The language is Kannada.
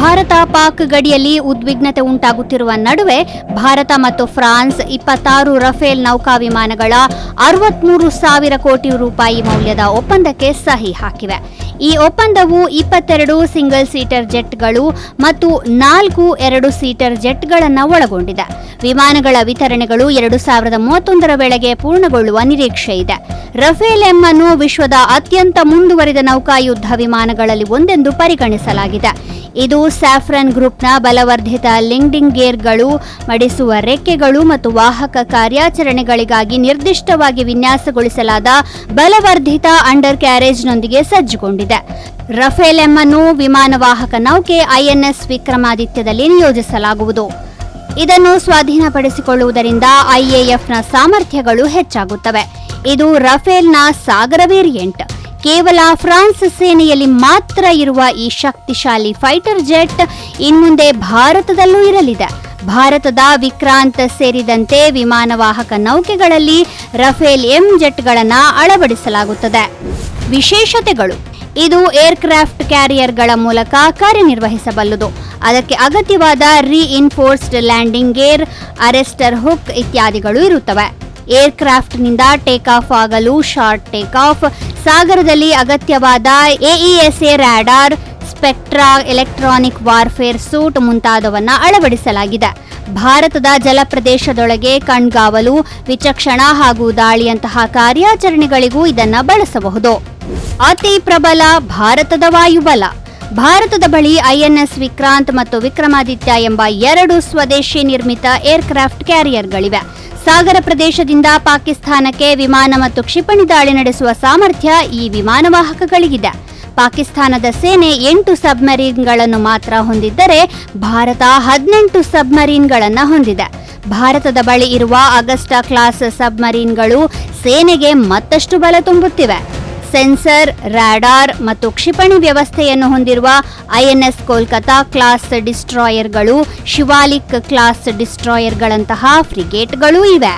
ಭಾರತ ಪಾಕ್ ಗಡಿಯಲ್ಲಿ ಉದ್ವಿಗ್ನತೆ ಉಂಟಾಗುತ್ತಿರುವ ನಡುವೆ ಭಾರತ ಮತ್ತು ಫ್ರಾನ್ಸ್ ಇಪ್ಪತ್ತಾರು ರಫೇಲ್ ನೌಕಾ ವಿಮಾನಗಳ ಅರವತ್ಮೂರು ಸಾವಿರ ಕೋಟಿ ರೂಪಾಯಿ ಮೌಲ್ಯದ ಒಪ್ಪಂದಕ್ಕೆ ಸಹಿ ಹಾಕಿವೆ. ಈ ಒಪ್ಪಂದವು ಇಪ್ಪತ್ತೆರಡು ಸಿಂಗಲ್ ಸೀಟರ್ ಜೆಟ್ಗಳು ಮತ್ತು ನಾಲ್ಕು ಎರಡು ಸೀಟರ್ ಜೆಟ್ಗಳನ್ನು ಒಳಗೊಂಡಿದೆ. ವಿಮಾನಗಳ ವಿತರಣೆಗಳು ಎರಡು ಸಾವಿರದ ಮೂವತ್ತೊಂದರ ವೇಳೆಗೆ ಪೂರ್ಣಗೊಳ್ಳುವ ನಿರೀಕ್ಷೆ ಇದೆ. ರಫೇಲ್ ಎಂ ಅನ್ನು ವಿಶ್ವದ ಅತ್ಯಂತ ಮುಂದುವರಿದ ನೌಕಾಯುದ್ಧ ವಿಮಾನಗಳಲ್ಲಿ ಒಂದೆಂದು ಪರಿಗಣಿಸಲಾಗಿದೆ. ಇದು ಸ್ಯಾಫ್ರನ್ ಗ್ರೂಪ್ನ ಬಲವರ್ಧಿತ ಲಿಂಗ್ಡಿಂಗ್ ಗೇರ್ಗಳು ಮಡಿಸುವ ರೆಕ್ಕೆಗಳು ಮತ್ತು ವಾಹಕ ಕಾರ್ಯಾಚರಣೆಗಳಿಗಾಗಿ ನಿರ್ದಿಷ್ಟವಾಗಿ ವಿನ್ಯಾಸಗೊಳಿಸಲಾದ ಬಲವರ್ಧಿತ ಅಂಡರ್ ಕ್ಯಾರೇಜ್ನೊಂದಿಗೆ ಸಜ್ಜುಗೊಂಡಿದೆ. ರಫೇಲ್ ಎಂ ವಿಮಾನವಾಹಕ ನೌಕೆ ಐಎನ್ಎಸ್ ವಿಕ್ರಮಾದಿತ್ಯದಲ್ಲಿ ನಿಯೋಜಿಸಲಾಗುವುದು. ಇದನ್ನು ಸ್ವಾಧೀನಪಡಿಸಿಕೊಳ್ಳುವುದರಿಂದ ಐಎಎಫ್ನ ಸಾಮರ್ಥ್ಯಗಳು ಹೆಚ್ಚಾಗುತ್ತವೆ. ಇದು ರಫೇಲ್ನ ಸಾಗರ ವೇರಿಯಂಟ್ ಕೇವಲ ಫ್ರಾನ್ಸ್ ಸೇನೆಯಲ್ಲಿ ಮಾತ್ರ ಇರುವ ಈ ಶಕ್ತಿಶಾಲಿ ಫೈಟರ್ ಜೆಟ್ ಇನ್ಮುಂದೆ ಭಾರತದಲ್ಲೂ ಇರಲಿದೆ. ಭಾರತದ ವಿಕ್ರಾಂತ್ ಸೇರಿದಂತೆ ವಿಮಾನವಾಹಕ ನೌಕೆಗಳಲ್ಲಿ ರಫೇಲ್ ಎಂ ಜೆಟ್ಗಳನ್ನು ಅಳವಡಿಸಲಾಗುತ್ತದೆ. ವಿಶೇಷತೆಗಳು. ಇದು ಏರ್ಕ್ರಾಫ್ಟ್ ಕ್ಯಾರಿಯರ್ಗಳ ಮೂಲಕ ಕಾರ್ಯನಿರ್ವಹಿಸಬಲ್ಲದು. ಅದಕ್ಕೆ ಅಗತ್ಯವಾದ reinforced landing gear, arrester hook ಇತ್ಯಾದಿಗಳು ಇರುತ್ತವೆ. ಏರ್ಕ್ರಾಫ್ಟ್ನಿಂದ ಟೇಕ್ ಆಫ್ ಆಗಲು ಶಾರ್ಟ್ ಟೇಕ್ ಆಫ್. ಸಾಗರದಲ್ಲಿ ಅಗತ್ಯವಾದ AESA radar Spectra electronic warfare suite ಮುಂತಾದವನ್ನು ಅಳವಡಿಸಲಾಗಿದೆ. ಭಾರತದ ಜಲಪ್ರದೇಶದೊಳಗೆ ಕಣ್ಗಾವಲು, ವಿಚಕ್ಷಣ ಹಾಗೂ ದಾಳಿಯಂತಹ ಕಾರ್ಯಾಚರಣೆಗಳಿಗೂ ಇದನ್ನು ಬಳಸಬಹುದು. ಅತಿ ಪ್ರಬಲ ಭಾರತದ ವಾಯುಬಲ. ಭಾರತದ ಬಳಿ ಐಎನ್ಎಸ್ ವಿಕ್ರಾಂತ್ ಮತ್ತು ವಿಕ್ರಮಾದಿತ್ಯ ಎಂಬ ಎರಡು ಸ್ವದೇಶಿ ನಿರ್ಮಿತ ಏರ್ಕ್ರಾಫ್ಟ್ ಕ್ಯಾರಿಯರ್ಗಳಿವೆ. ಸಾಗರ ಪ್ರದೇಶದಿಂದ ಪಾಕಿಸ್ತಾನಕ್ಕೆ ವಿಮಾನ ಮತ್ತು ಕ್ಷಿಪಣಿ ದಾಳಿ ನಡೆಸುವ ಸಾಮರ್ಥ್ಯ ಈ ವಿಮಾನವಾಹಕಗಳಿಗಿದೆ ಪಾಕಿಸ್ತಾನದ ಸೇನೆ ಎಂಟು ಸಬ್ಮರೀನ್ಗಳನ್ನು ಮಾತ್ರ ಹೊಂದಿದ್ದರೆ ಭಾರತ ಹದಿನೆಂಟು ಸಬ್ಮರೀನ್ಗಳನ್ನು ಹೊಂದಿದೆ. ಭಾರತದ ಬಳಿ ಇರುವ ಅಗಸ್ಟಾ ಕ್ಲಾಸ್ ಸಬ್ಮರೀನ್ಗಳು ಸೇನೆಗೆ ಮತ್ತಷ್ಟು ಬಲ ತುಂಬುತ್ತಿವೆ. ಸೆನ್ಸರ್, ರಾಡಾರ್ ಮತ್ತು ಕ್ಷಿಪಣಿ ವ್ಯವಸ್ಥೆಯನ್ನು ಹೊಂದಿರುವ ಐಎನ್ಎಸ್ ಕೋಲ್ಕತಾ ಕ್ಲಾಸ್ ಡಿಸ್ಟ್ರಾಯರ್ಗಳು ಶಿವಾಲಿಕ್ ಕ್ಲಾಸ್ ಡಿಸ್ಟ್ರಾಯರ್ಗಳಂತಹ ಫ್ರಿಗೇಟ್ಗಳೂ ಇವೆ.